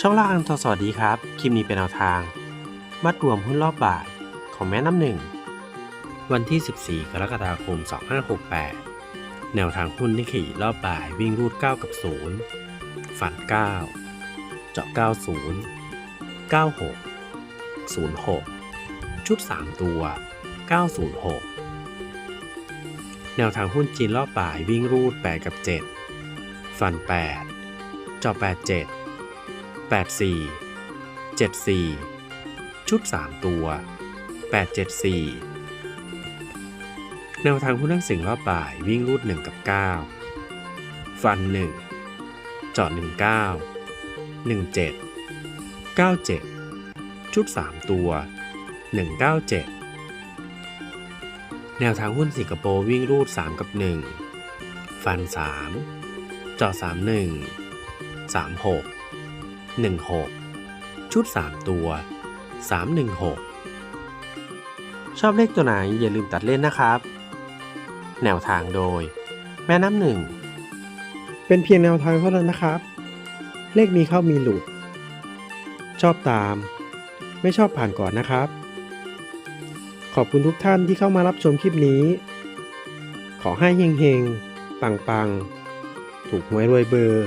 ช่องล่าอันทอสวัสดีครับ คลิปนี้เป็นแนวทาง มัดรวมหุ้นรอบบ่ายของแม่น้ำหนึ่ง วันที่ 14 กรกฎาคม 2568 แนวทางหุ้นนิขี่รอบบ่ายวิ่งรูด 9 กับ 0 ฝัน 9 เจาะ 90 96 06 ชุด 3 ตัว 906 แนวทางหุ้นจีนรอบบ่ายวิ่งรูด 8 กับ7ฟัน 8 เจาะ 87 84 74 ชุด 3 ตัว 874 แนวทางหุ้นทั้งสิ่งรอบบ่ายวิ่งรูด 1 กับ 9 ฟัน 1จาะ19 17 97 ชุด 3 ตัว 197 แนวทางหุ้นสิงคโปร์วิ่งรูด 3 กับ 1 ฟัน 3จาะ31 36 16 ชุด 3 ตัว 316 ชอบเลขตัวไหนอย่าลืมตัดเล่นนะครับ แนวทางโดย แม่น้ำหนึ่ง เป็นเพียงแนวทางเท่านั้นนะครับ เลขมีเข้ามีหลุด ชอบตาม ไม่ชอบผ่านก่อนนะครับ ขอบคุณทุกท่านที่เข้ามารับชมคลิปนี้ ขอให้เฮงๆ ปังๆ ถูกหวยรวยเบอร์